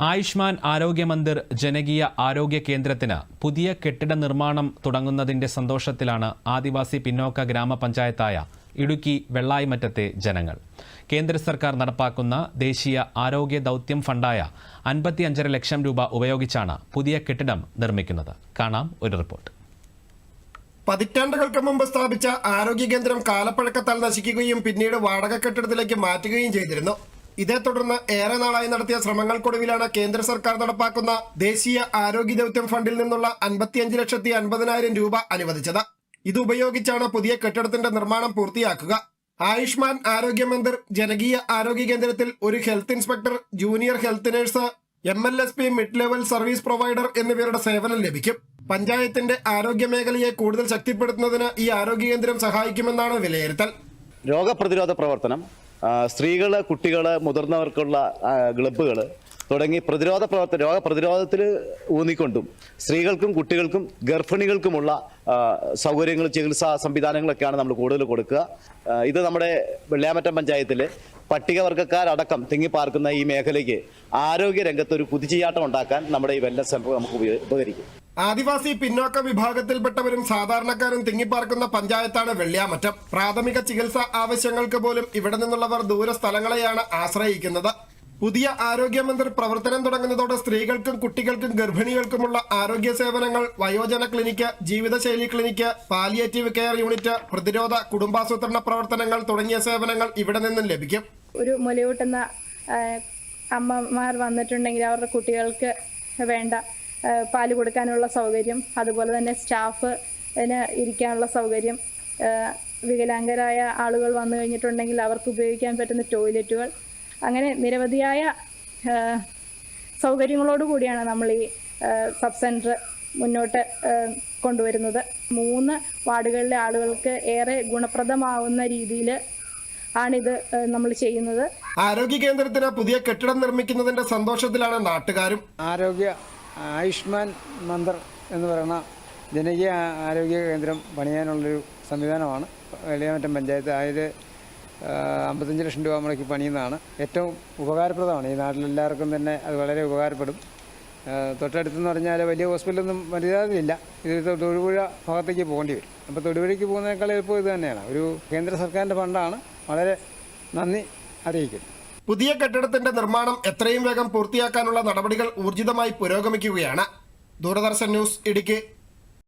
ആയുഷ്മാൻ ആരോഗ്യ മന്ദിർ ജനകീയ ആരോഗ്യ കേന്ദ്രത്തിന് പുതിയ കെട്ടിട നിർമ്മാണം തുടങ്ങുന്നതിന്റെ സന്തോഷത്തിലാണ് ആദിവാസി പിന്നോക്ക ഗ്രാമപഞ്ചായത്തായ ഇടുക്കി വെള്ളായിമറ്റത്തെ ജനങ്ങൾ. കേന്ദ്ര സർക്കാർ നടപ്പാക്കുന്ന ദേശീയ ആരോഗ്യ ദൗത്യം ഫണ്ടായ അൻപത്തിയഞ്ചര ലക്ഷം രൂപ ഉപയോഗിച്ചാണ് പുതിയ കെട്ടിടം നിർമ്മിക്കുന്നത്. കാണാം ഒരു റിപ്പോർട്ട്. പതിറ്റാണ്ടുകൾക്ക് മുമ്പ് സ്ഥാപിച്ച ആരോഗ്യ കേന്ദ്രം കാലപ്പഴക്കത്താൽ നശിക്കുകയും പിന്നീട് വാടക കെട്ടിടത്തിലേക്ക് മാറ്റുകയും ചെയ്തിരുന്നു. ഇതേ തുടർന്ന് ഏറെ നാളായി നടത്തിയ ശ്രമങ്ങൾക്കൊടുവിലാണ് കേന്ദ്ര സർക്കാർ നടപ്പാക്കുന്ന ദേശീയ ആരോഗ്യ ദൗത്യം ഫണ്ടിൽ നിന്നുള്ള അൻപത്തിയഞ്ച് ലക്ഷത്തി അൻപതിനായിരം രൂപ അനുവദിച്ചത്. ഇത് ഉപയോഗിച്ചാണ് പുതിയ കെട്ടിടത്തിന്റെ നിർമ്മാണം പൂർത്തിയാക്കുക. ആയുഷ്മാൻ ആരോഗ്യ മന്ദിർ ജനകീയ ആരോഗ്യ കേന്ദ്രത്തിൽ ഒരു health inspector junior health nurse M L S P mid level service provider എന്നിവരുടെ സേവനം ലഭിക്കും. പഞ്ചായത്തിന്റെ ആരോഗ്യ മേഖലയെ കൂടുതൽ ശക്തിപ്പെടുത്തുന്നതിന് ഈ ആരോഗ്യ കേന്ദ്രം സഹായിക്കുമെന്നാണ് വിലയിരുത്തൽ. രോഗപ്രതിരോധ പ്രവർത്തനം സ്ത്രീകൾ കുട്ടികൾ മുതിർന്നവർക്കുള്ള ക്ലബ്ബുകൾ തുടങ്ങി പ്രതിരോധ പ്രവർത്തന രോഗപ്രതിരോധത്തിൽ ഊന്നിക്കൊണ്ടും സ്ത്രീകൾക്കും കുട്ടികൾക്കും ഗർഭിണികൾക്കുമുള്ള സൗകര്യങ്ങൾ ചികിത്സാ സംവിധാനങ്ങളൊക്കെയാണ് നമ്മൾ കൂടുതൽ കൊടുക്കുക. ഇത് നമ്മുടെ വെള്ളിയാമറ്റം പഞ്ചായത്തിലെ പട്ടികവർഗക്കാരടക്കം തിങ്ങിപ്പാർക്കുന്ന ഈ മേഖലയ്ക്ക് ആരോഗ്യ രംഗത്ത് ഒരു കുതിച്ചുചാട്ടം ഉണ്ടാക്കാൻ നമ്മുടെ ഈ വെല്ലസ് നമുക്ക് ഉപകരിക്കും. ആദിവാസി പിന്നോക്ക വിഭാഗത്തിൽപ്പെട്ടവരും സാധാരണക്കാരും തിങ്ങിപ്പാർക്കുന്ന പഞ്ചായത്താണ് വെള്ളിയാമറ്റം. പ്രാഥമിക ചികിത്സാ ആവശ്യങ്ങൾക്ക് പോലും ഇവിടെ നിന്നുള്ളവർ ദൂര സ്ഥലങ്ങളെയാണ് ആശ്രയിക്കുന്നത്. പുതിയ ആരോഗ്യമന്ത്രി പ്രവർത്തനം തുടങ്ങുന്നതോടെ സ്ത്രീകൾക്കും കുട്ടികൾക്കും ഗർഭിണികൾക്കുമുള്ള ആരോഗ്യ സേവനങ്ങൾ വയോജന ക്ലിനിക്ക് ജീവിതശൈലി ക്ലിനിക്ക് പാലിയേറ്റീവ് കെയർ യൂണിറ്റ് പ്രതിരോധ കുടുംബാസൂത്രണ പ്രവർത്തനങ്ങൾ തുടങ്ങിയ സേവനങ്ങൾ ഇവിടെ നിന്നും ലഭിക്കും. ഒരു മുലയൂട്ടുന്ന അമ്മമാർ വന്നിട്ടുണ്ടെങ്കിൽ അവരുടെ കുട്ടികൾക്ക് വേണ്ട പാൽ കൊടുക്കാനുള്ള സൗകര്യം അതുപോലെ തന്നെ സ്റ്റാഫ് ഇരിക്കാനുള്ള സൗകര്യം. വികലാംഗരായ ആളുകൾ വന്നു കഴിഞ്ഞിട്ടുണ്ടെങ്കിൽ അവർക്ക് ഉപയോഗിക്കാൻ പറ്റുന്ന ടോയ്ലറ്റുകൾ അങ്ങനെ നിരവധിയായ സൗകര്യങ്ങളോടു സൗകര്യങ്ങളോട് കൂടിയാണ് നമ്മൾ ഈ സബ് സെന്റർ മുന്നോട്ട് കൊണ്ടുവരുന്നത്. മൂന്ന് വാർഡുകളിലെ ആളുകൾക്ക് ഏറെ ഗുണപ്രദമാവുന്ന രീതിയിൽ ആണിത് നമ്മൾ ചെയ്യുന്നത്. ആരോഗ്യ കേന്ദ്രത്തിന് പുതിയ കെട്ടിടം നിർമ്മിക്കുന്നതിന്റെ സന്തോഷത്തിലാണ് നാട്ടുകാരും. ആരോഗ്യ ആയുഷ്മാൻ മന്ദർ എന്ന് പറയുന്ന ജനകീയ ആരോഗ്യ കേന്ദ്രം പണിയാനുള്ളൊരു സംവിധാനമാണ്. വെളിയാമറ്റം പഞ്ചായത്ത് അതിൽ അമ്പത്തഞ്ച് ലക്ഷം രൂപ മുടക്കി പണിയുന്നതാണ്. ഏറ്റവും ഉപകാരപ്രദമാണ്. ഈ നാട്ടിലെല്ലാവർക്കും തന്നെ അത് വളരെ ഉപകാരപ്പെടും. തൊട്ടടുത്തെന്ന് പറഞ്ഞാൽ വലിയ ഹോസ്പിറ്റലൊന്നും വലുതാതില്ല ഇത് തൊടുപുഴ ഭാഗത്തേക്ക് പോകേണ്ടി വരും. അപ്പോൾ തൊടുപുഴയ്ക്ക് പോകുന്നതിനേക്കാൾ എളുപ്പം ഇത് തന്നെയാണ്. ഒരു കേന്ദ്ര സർക്കാരിന്റെ ഫണ്ടാണ്. വളരെ നന്ദി അറിയിക്കുന്നു. പുതിയ കെട്ടിടത്തിന്റെ നിർമ്മാണം എത്രയും വേഗം പൂർത്തിയാക്കാനുള്ള നടപടികൾ ഊർജിതമായി പുരോഗമിക്കുകയാണ്. ദൂരദർശൻ ന്യൂസ് ഇടുക്കി.